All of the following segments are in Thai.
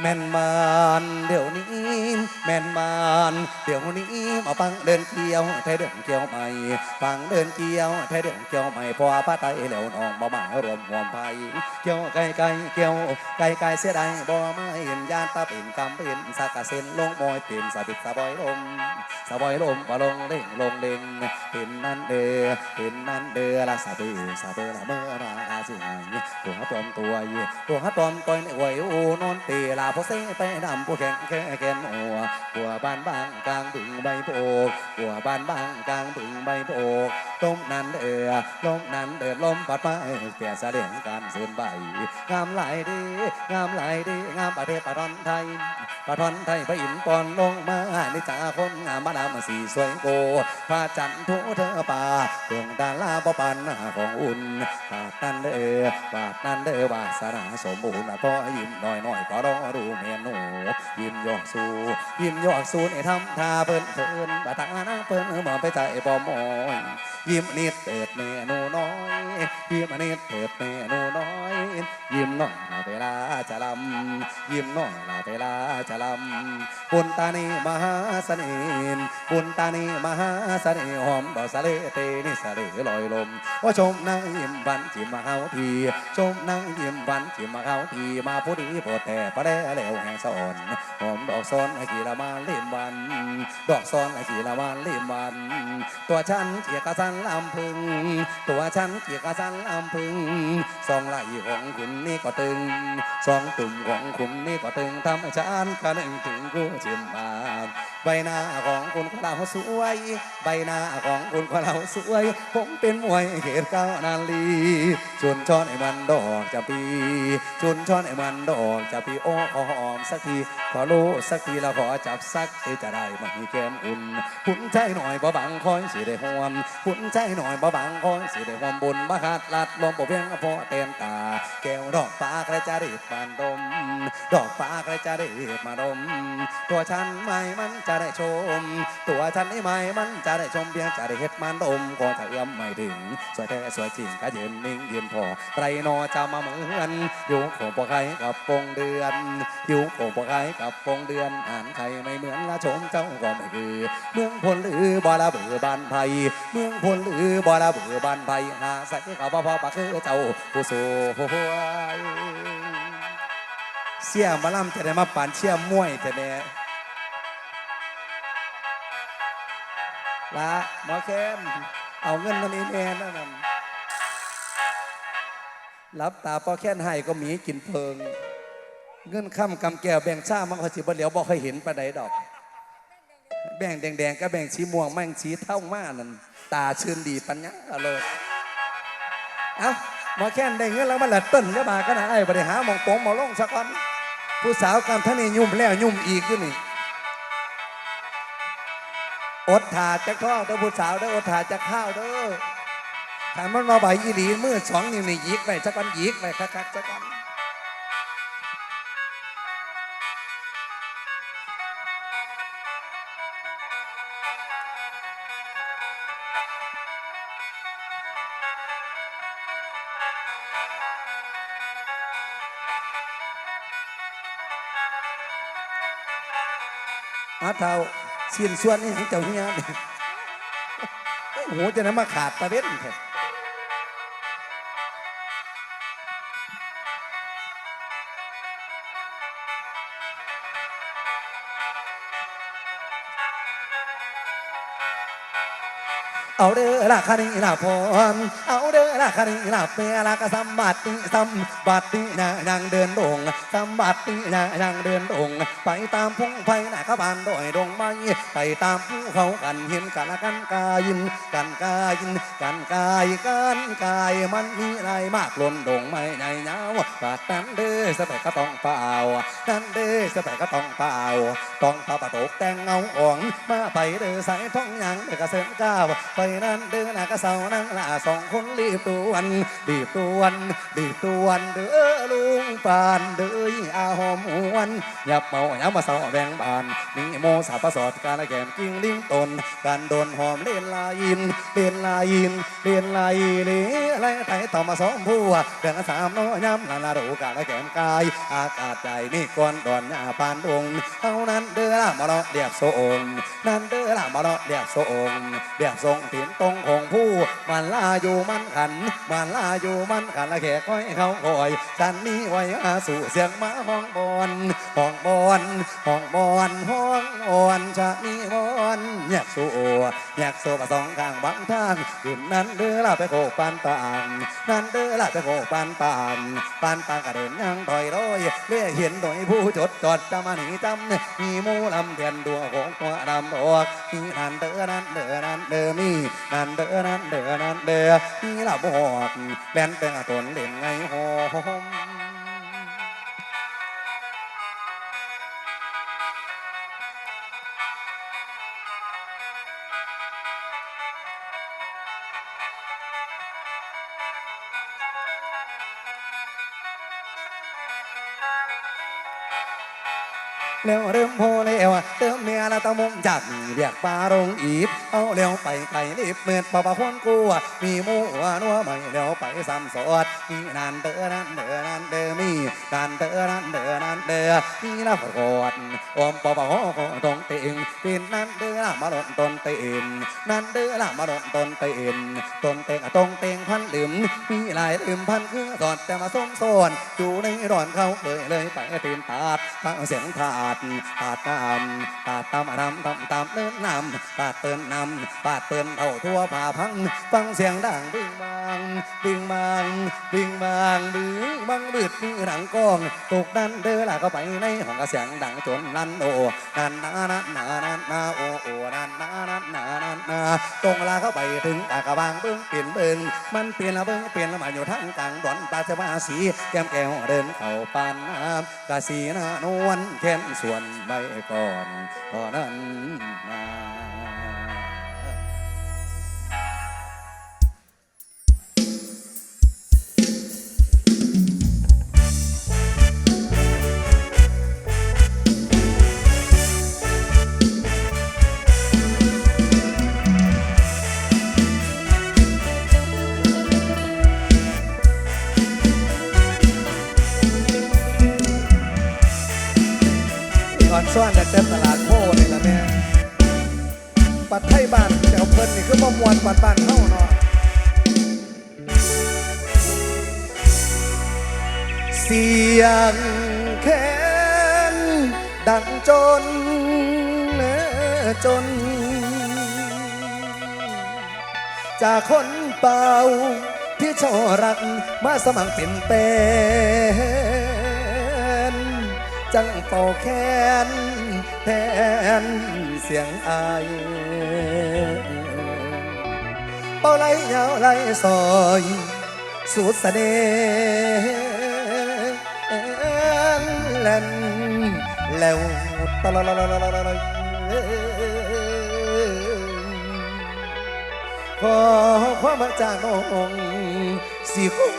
แม่นมานเดี๋ยวนี้ แม่นมานเดี๋ยวนี้มาฟังเดินเกี่ยวไทยเดินเกี่ยวใหม่ฟังเดินเกี่ยวไทยเดินเกี่ยวใหม่พอป้าไตแล้วน้องบ่มารวมหวมไผเกี่ยวไกลไกลเกี่ยวไกลไกลเสียดายบ่มาเห็นยานตาเป็นกำเป็นสักกะเส้นลงมอยเป็นสะบิดสะบอยลมสะบอยลมบ่ลงเล่งลงเล่งเป็นนั่นเด้อเป็นนั่นเด้อละสะเบือสะเบือละเมื่อราอาสิหายตัวตอมตัวเย่ตัวฮัตอมตัวในหวยอูนอนตีลาพอเซไปดำผู้แข่งแค่แกนหัวหัวบ้านบางกลางบึงใบโพกหัวบ้านบางกลางบึงใบโพก ต้มนั้นเดือลมนั้นเดือดลมปัดไปเปลี่ยนแสดงการเสื่นใบงามหลายดีงามหลายดีงามประเทศประทอนไทยประทอนไทยพระอินทร์ปอนลงมานิจาคนงามมาดามสีสวยโกพระจันทุเธอป่าดวงดาราบปันหน้าของอุ่นบาดนั้นเด้อบาดนั้นเด้อวาสนาสมบูรณ์ก็ยิ้มหน่อยหน่อยก็รอดูเมนูยิ้มยอกสู้ยิ้มยอกสู้ในทำท่าเพิ่นเพิ่นบาตาหน้าเพิ่นมอไปใจบ่มอยยิ้มนิดเติดเมนูน้อย ยิ้มนิดเติดเมนูน้อย ยิ้มหน่อยเราเวลาจะลำยิ้มหน่อยเราเวลาจะลำบุญตานีมหาเสน่ห์บุญตานีมหาเสน่ห์หอมดอกสะเลเตนิสะเลลอยลมว่าชมนางยิ้มบันจิมมาเฮาทีชมนางยิ้มบันจิมมาเฮาทีมาผู้ดีโปรดแต่ประเดแล้วแห่งสอนหอมดอกซ้อนไอ้กีละมาเล่มวัน ดอกซ้อนไอ้กีละมาเล่มวัน ตัวฉันเกียกระสันลำพึง ตัวฉันเกียกระสันลำพึงสองไหลของคุณนี่ก็ตึงสองตุ่มของคุณนี่ก็ตึงทำให้ฉันก็นึกถึงกูจิมมาใบหน้าของคุณของเราสวย ใบหน้าของคุณของเราสวย ผมเป็นมวยเขตเก้านาลีชวนช้อนไอ้มันดอกจะปีชวนช้อนไอ้มันดอกจะปีโอ้ขอหอมสักทีขอรู้สักทีแล้วขอจับสักทีจะได้มาให้แก้มอุ่นหุ่นใจหน่อยบ่บังคอยสิได้หวมหุ่นใจหน่อยบ่บังคอยสิได้หวมบุญมาขาดลัดลมบ่เพียงพอเต็มตา แก้วดอกฟ้าใครจะรีบปานดม ดอกฟ้าใครจะรีบมาดม ตัวฉันไม่มันจะได้ชม ตัวฉันนี่ไม่มันจะได้ชมเพียงจะได้เฮ็ดมันดมก็จะเอื้อมไม่ถึง สวยแท้สวยจริงก็ยืนนิ่งยืนพอไตรนอจะมาเหมือนอยู่ของพวกใครกับปงเดือนอยู่ของพวกใครกับปงเดือนอ่านใครไม่เหมือนละชมเจ้าก็ไม่คือ เมืองพลหรือบอละเบือบ้านไผ่เมืองพลหรือบอละเบือบ้านไผ่หาใส่เขาบ่พอปากคือเจ้าผู้สูยเสี่ยมาล่ำจะได้มาปั่นเชี่ยมวยแต่แน่ ละหมอแคนเอาเงินนั่นนี่แม่นั่นน่ะรับตาพอแค้นให้ก็หมีกินเพิง เงินค่ำกำแก้วแบ่งชามันก็สิบ่เหลียวบ่เคยเห็นปาใดดอก แบ่งแดงๆก็แบ่งสีม่วงแบ่งสีเท่ามานั่นตาชื่นดีปัญญาอโลดเอ้าหมอแค้นได้เงินแล้วมันละเต้นก็มาก็นะไอ้บริหารมองโป่งหมองลงสักวันผู้สาวกำท่านนี่ยุ่มแล้วยุ่มอีกอยู่นี่ อดถาจะข้าวเด้อผู้สาวเด้ออดถาจะข้าวเด้อถามันมาใบอีหลีมือสองนิ้วนี่ยิกไปสักวันยิกไปคักๆสักวันอาเท่า สิ้นส่วนนี่ให้เจ้าเนี่ยโอ้โหจะน้ำมาขาดตะเวนแท้ เอาเด้อละคานีละพรเอาเด้อละคานีละเปละกสัมบัติสัมบัตินะยังเดินดงสัมบัตินะยังเดินดงไปตามพุ่งไผ่นะขบานดอยดงไม้ไปตามภูเขากันเห็นกันละกันกายินกันกายินกันกายกันกายมันมีอะไรมากล้นดงไม้ใหญ่ยาวบาดนั้นเด้อสแตกก็ต้องเปล่านั้นเด้อสแตกก็ต้องเปล่าต้องเปล่าปะตกแต่งเงาอ่องมาไปเด้อสายท้องยังเด้อกระเซ็นก้าวไปนั้นเดินกระเสานั่งละสองคนรีบตัวนรีบตัวนรีบตัวนเด้อลุงปานเด้ออาหอมหวนยับเมายับมาเสาแบ่งบานนี่โมสาประสอดการละแกมกิ้งลิงตนการโดนหอมเล่นลายินเล่นลายินเล่นลายเล่อะไรไต่ต่อมาสองผัวเดือนละสามน้อยย้ำลาลาดูการละแกมกาย อากาศใจนี่ก้อนดอนหน้าปานดงเท่านั้นเด้อละมาเลาะเดียบโซองนั่นเด้อละมาเลาะเดียบโซองเดียบทรงถิ่นตรงของผู้มันลาอยู่มันขันมันลาอยู่มันขันละแขกก้อยเขาคอยฉันนี้ไว้อาสู่เสียงมาห้องบอนห้องบอนห้องบอนห้องอ่อนชะนี้บอนอยากสู่อยากสู่ประสองข้างบางทางขึ้นนั้นเด้อละไปโคกปานปางนั่นเด้อละไปโคกปานปางปานปางกระเด็นยังถอยร้อยเลี้ยเห็นโดยผู้จดจอดจำมาหนีจำมีมูลำเทียนดัวของตัวดำดอกมีนั่นเด้อนั่นเด้อนั่นเด้อมีนั่นเด้อนั่นเด้อนั่นเด้อมีละบอกแล่นเป็นตนเล่นไงหอมแล้วเริ่มโพแล้วเติมเมีย ตะมุมจัดเรียกปลาลงอีบเอาแล้วไปไก่รีบเมื่อปะปะพนกูมีมูนัวใหม่แล้วไปซ้ำสอดมีนันเดอนันเดอนันเดอมีนันเดอนันเดอนันเดอมีละกอดอมปะปะหอตรงเติงเป็นนันเด้อมาหล่นตนเตินนันเดอละมาหล่นตนเตินตนเต็งตรงเต็งพันลืมมีหลายลืมพันคือสอดแต่มาส้มโซนอยู่ในดอนเขาเลยเลยไปตีนตาดฟังเสียงถาดปาดตามปาดตามรำตำตามเดินนำปาดเตือนนำปาดเตือนเท่าทั่วผ่าพัง ฟังเสียงดังบึ้งมา งบึ้งบางบึ้งบางบึ้งบางบืดมือหลังกองตกดันเด้อละก็ไปในห้องกระเสียงดังจนลันโอนันนานันนานันนาโอโอนันนานันนานันนาตรงลาเข้าไปถึงตากระบางเบิ้งเปลี่ยนเบิ้งมันเปลี่ยนละเบิ้งเปลี่ยนละมาอยู่ทั้งกลางดอนปาจะมาสีแก้มแก้วเดินเข้าปานน้ำกะสีน้านวลแค้นส่วนใบก่อนตอนนั้นมา มวนปัดบ้านเฮาเนาะเสียงแค้นดังจนจน จากคนเป่าที่ชอรักมาสมัครเป็นเป็นจังเป่าแค้นแทนเสียงอาย เป่าไหลยาวไหลซอยสุดเสน่ห์แล่นแล้วตะละลลละละละขอความมาจากน้องสิคง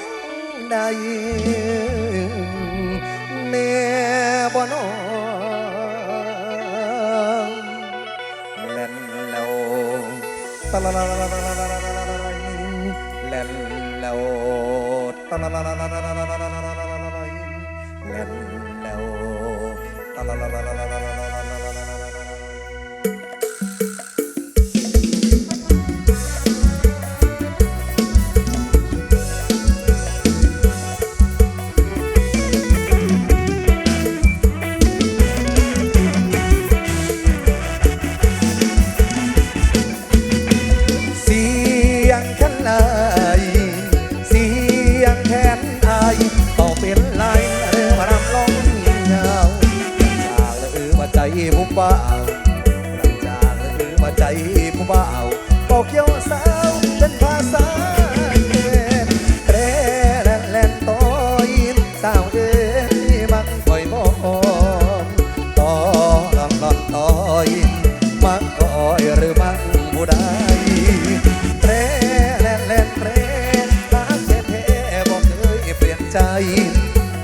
ได้แน่บ่น้องเล่นแล้วตะละล ตลาลาลาละลาลาลาลาลาลาลาลาลาละ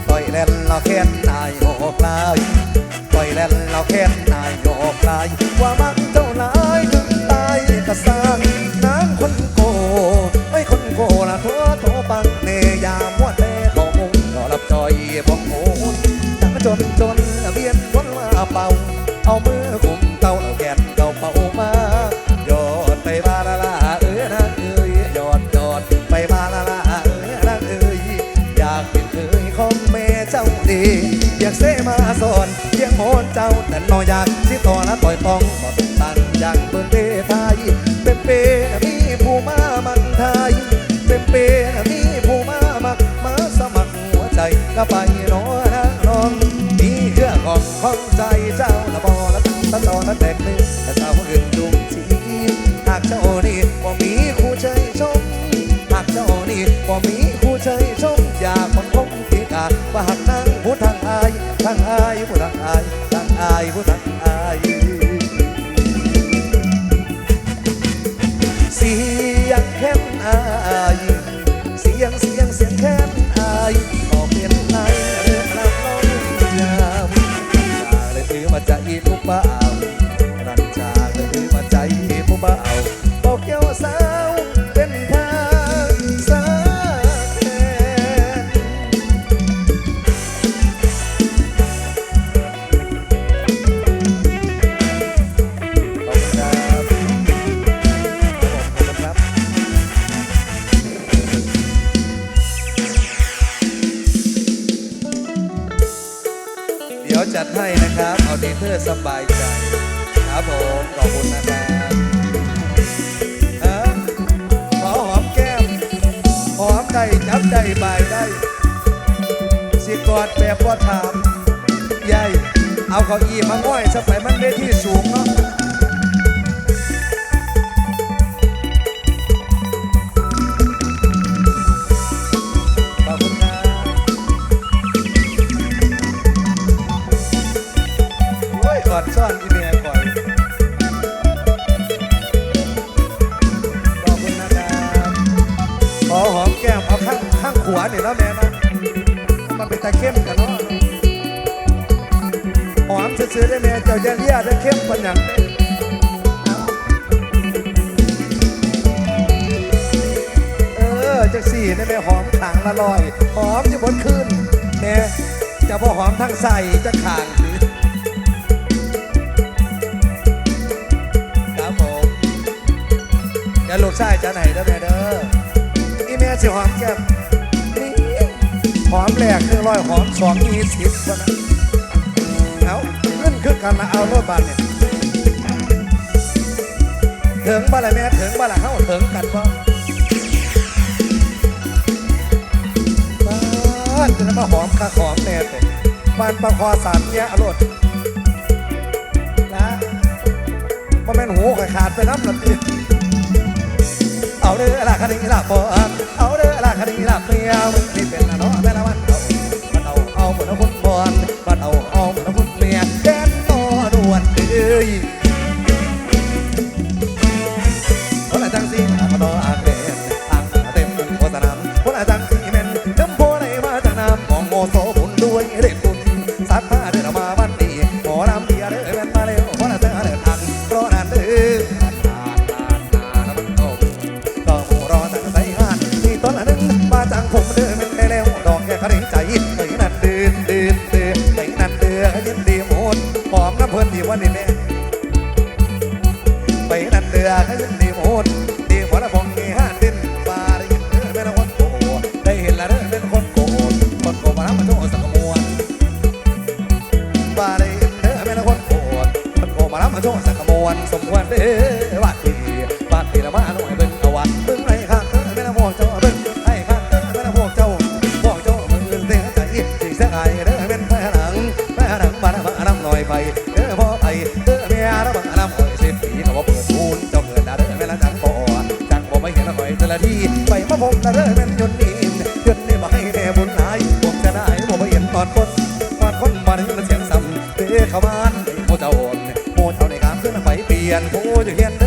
ปล่อยเล่นเราแค่นายโอกลายปล่อยเล่นเราแค่นายโอกลายว่ามัก เจ้าดีอยากเสมาสอนเพียงโหนเจ้าแต่นออยากสิต่อละต่อยต้องบองตันอย่างเบิ่งเดไทยเป็นเปมีผู้มามันไทยเป็นเปมีผู้มามักมาสมัครหัวใจก็ไปรอนะน้องมีเครื่องของของใจเจ้าละบอละตะตอนละแตกเลยแต่เจ้าอื่นดุงชีหากเจ้านี่บ่มีคู่ใจชมหากเจ้านี่บ่มี ตีกาว่าหากนางผู้ทางอายทางอายผู้ทางอายทางอายผู้ทางอายเสียงแค้นอาย ถามใหญ่เอาเก้าอี้มาง่อยสมัยมันเวทีสูงเนาะขอบคุณครับโอ้ยกอดซ่อนอีเมียก่อนขอบคุณนะครับขอหอมแก้มเอาข้างข้างขวานี่แล้วแม่นะมันเป็นตาเข้ม กันเนาะซื้อได้แม่เจ้าจะเลียได้เข้มปันหยังเด้เออจักสี่ได้แม่หอมขางละลอย หอมจะบนขึ้นแม่จะพอหอมทั้งใส่จะขางครับผมอย่าลูกชายจะไหนเด้อแม่เด้ออีแม่สิหอมแก้มหอมแรกหนึ่งร้อยหอมสองยี่สิบวะนะเอาเงินคือ กันนะเอารถบัสเนี่ยถึงบ้านละแม่ถึงบ้านละเข้าถึงกันบ่บ้านจะมาหอมข้าหอมแน่แต่บ้านประคอสามแย่อรถนะว่าแม่นหูขาดไปน้ำละตีเอาเด้อละคดีละปอนเอาเด้อละคดีละเปรียวนี่เป็นละเนาะแม่ละวันเอาเอาเอาหมดละพุ่นบอำเพิ่นดีวันนี้แม่ไปนั่นเดือยินดีโมดดีพอระพงเงี้ยดินบาได้ยินเด้อเป็นคนโกได้เห็นและเด้อเป็นคนโกคนโกมาแล้วมาโชว์สังมวนบาริเด้อเป็นคนโกคนโกมาแล้วมาโชว์สังมวนสมควรเด้อ เด้อพ่อไปเด้อแม่ระมาน้ำหอยสิปีเขาว่าเปิดปูนเจ้าเกิดดาเด้อแม่ละจังบ่จังบ่ไม่เห็นละหอยแต่ละทีไปมาพบละเด้อแม่นยนนี่ยนนี่บ่ให้แน่บุญหลายผมจะได้บ่ไม่เห็นตอนคนวาดคนมาถึงเสียงซ้ำเตะเข้ามาโมเจ้าโอนโมเจ้าในการขึ้นไปเปลี่ยนโคจะเขียนเด้อ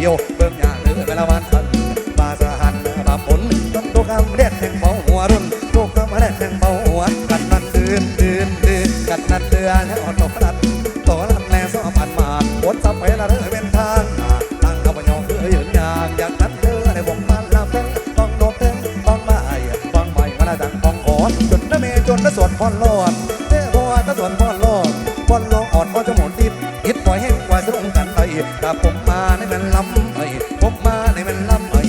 ดียวเบิ่งอย่างเนื้อเวลาวันทันบาสหันบาผลต้องตัวคำเด็ดแห่งเบาหัวรุ่นตัวคำเด็ดแห่งเบาหัวกันนั่นเดือนเดือนเดือนกันนั่นเดือนให้อ่อนตกนัดตัวนัดแลซ้อปันมาปวดซับไปละเรื่อเป็นทางตั้งเอาไปยองคือยืนยางอย่างนั้นเด้อในวงมันลำเต้นต้องโดดเต้นต้องบ่ายฟังใหม่มาละดังฟองขอจนน้ำเมจนน้ำสวนพอนรอดเด้อบัวน้ำสวนพอนรอดพอนรออ่อนพอจะหมุนติดอิดปล่อยให้กว่าสรงกันไปถ้าผมมา ในมันลำไอ้ผมมาในมันลำไอ้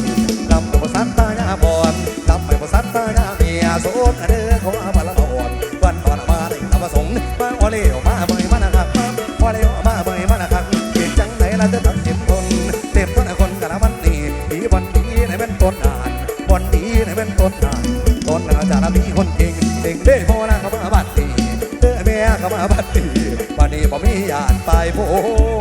ลำตัวสัตตายาบอนลำไม่พอสัตตายาเมียโซนเด้อเขาอาบาละอ่อนวันก่อนมาในลำประสงค์มาโอเลวมาเบยมานะครับมาโอเลวมาเบยมานะครับเก็บจังไหนล่ะจะตัดเจ็บทนเต็มต้นคนกะละวันนี้ดีบอนดีในเป็นต้นนานบอนดีในเป็นต้นนานต้นนาจาระมีคนเก่งเก่งเด้อพ่อนะเขามาบัดดีเด้อแม่เขามาบัดดีบัดนี้บ่มีญาติไปผม